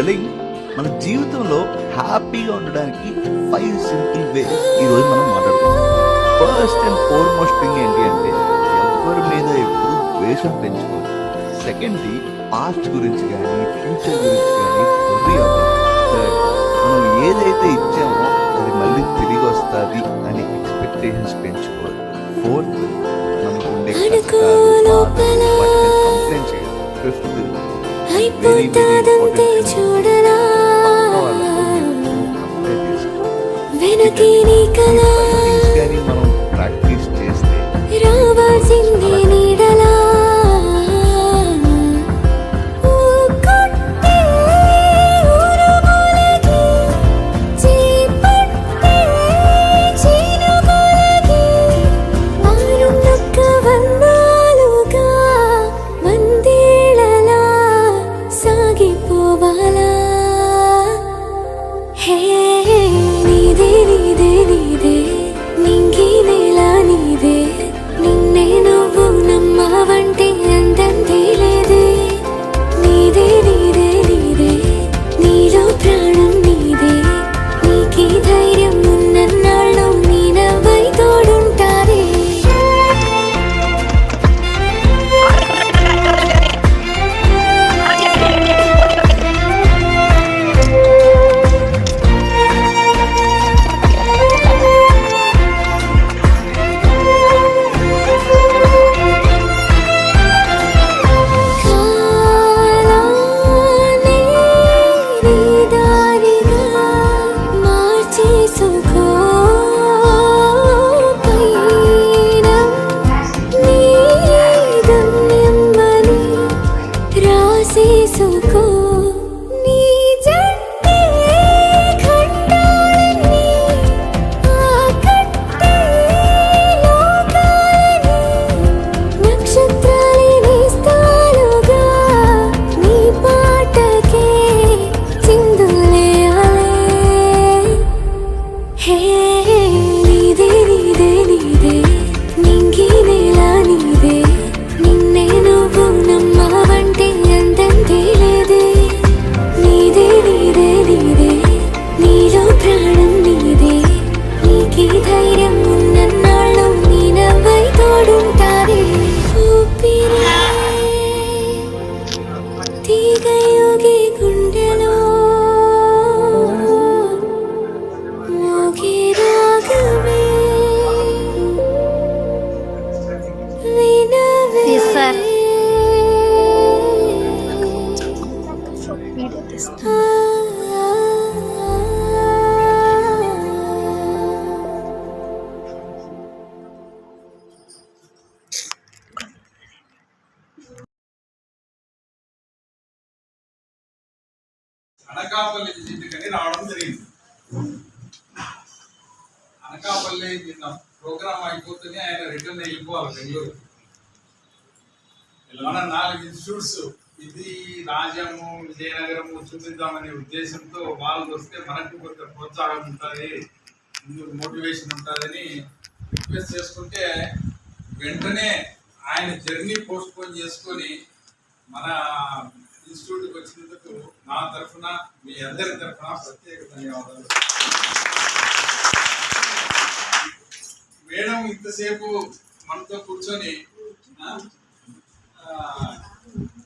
Telling మన జీవితంలో హ్యాపీగా ఉండడానికి ఫైవ్ సింపుల్ వేస్ ఈరోజు మనం మాట్లాడుకుందాం. ఫస్ట్ అండ్ ఫోర్మోస్ట్ థింగ్ ఏంటి అంటే ఎవరి మీద ఎప్పుడు ద్వేషం పెంచుకోవద్దు. సెకండ్ది పాస్ట్ గురించి కానీ ఫ్యూచర్ గురించి కానీ థర్డ్ మనం ఏదైతే ఇచ్చామో అది మళ్ళీ తిరిగి అనకాపల్లి జిల్లుకని రావడం జరిగింది. అనకాపల్లి నిన్న ప్రోగ్రామ్ అయిపోతేనే ఆయన రిటర్న్ వెళ్ళిపోవాలి బెంగళూరు. మన నాలుగు ఇన్స్టిట్యూట్స్ ఇది రాజ్యము విజయనగరము చూపిద్దామనే ఉద్దేశంతో వాళ్ళు వస్తే మనకు కొంత ప్రోత్సాహం ఉంటుంది మోటివేషన్ ఉంటుందని రిక్వెస్ట్ చేసుకుంటే వెంటనే ఆయన జర్నీ పోస్ట్ పోన్ చేసుకొని మన ఇన్స్టిట్యూట్కి వచ్చినందుకు నా తరఫున మీ అందరి తరఫున ప్రత్యేక ధన్యవాదాలు మేడం ఇంతసేపు మనతో కూర్చొని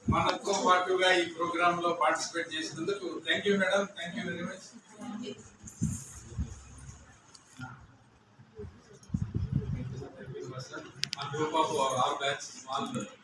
మనతో పాటుగా ఈ ప్రోగ్రామ్లో పార్టిసిపేట్ చేసినందుకు thank you madam thank you very much On Babu our batch our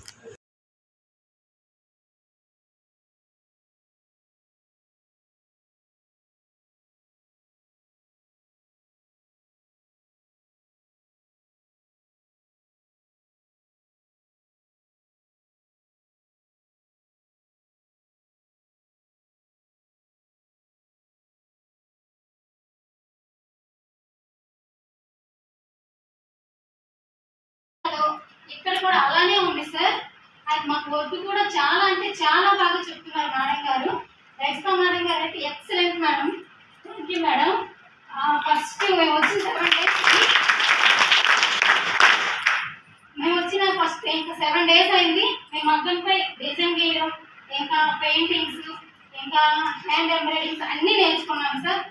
ఇక్కడ కూడా అలానే ఉంది సార్. అది మాకు వద్దు కూడా చాలా అంటే చాలా బాగా చెప్తున్నారు మేడం గారు. రైస్తా మేడం గారు అయితే excellent madam. Thank you madam. First మేము వచ్చిన సెవెన్ డేస్ మేము వచ్చిన ఫస్ట్ ఇంకా సెవెన్ డేస్ అయింది. మేము ఈ మగ్గంపై డిజైన్ గీయడం ఇంకా పెయింటింగ్స్ ఇంకా హ్యాండ్ ఎంబ్రాయిడింగ్స్ అన్నీ నేర్చుకున్నాను సార్.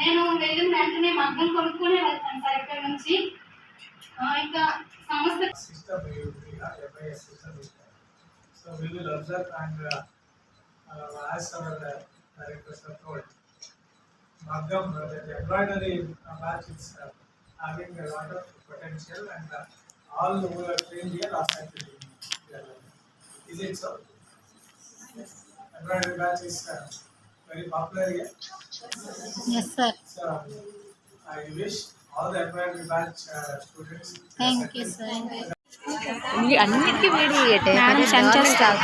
నేను వెళ్ళిన వెంటనే మగ్గం కొనుక్కునే వెళ్తాను సార్ ఇక్కడ నుంచి. ఇంకా system we will be, uh, FIS system So we will observe and uh, uh, as our uh, directors have told, Magam, uh, the embroidery uh, batch is uh, having a lot of potential and uh, all who are trained here are faculty. Is it so? Embroidery batch is uh, very popular here. Yes, sir. So, I wish all the embroidery batch uh, students. Thank you sir అన్నిటికీ వేడి madam send చేస్తారు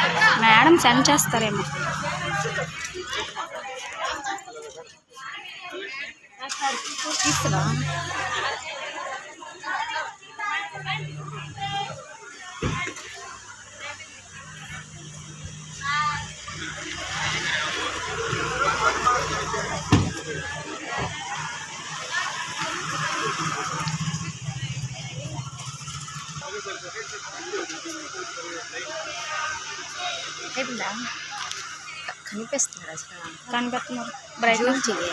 madam send చేస్తారేమో కనిపిస్తున్నారు? అసలు కనిపెడుతున్నారు bright చేయాలి.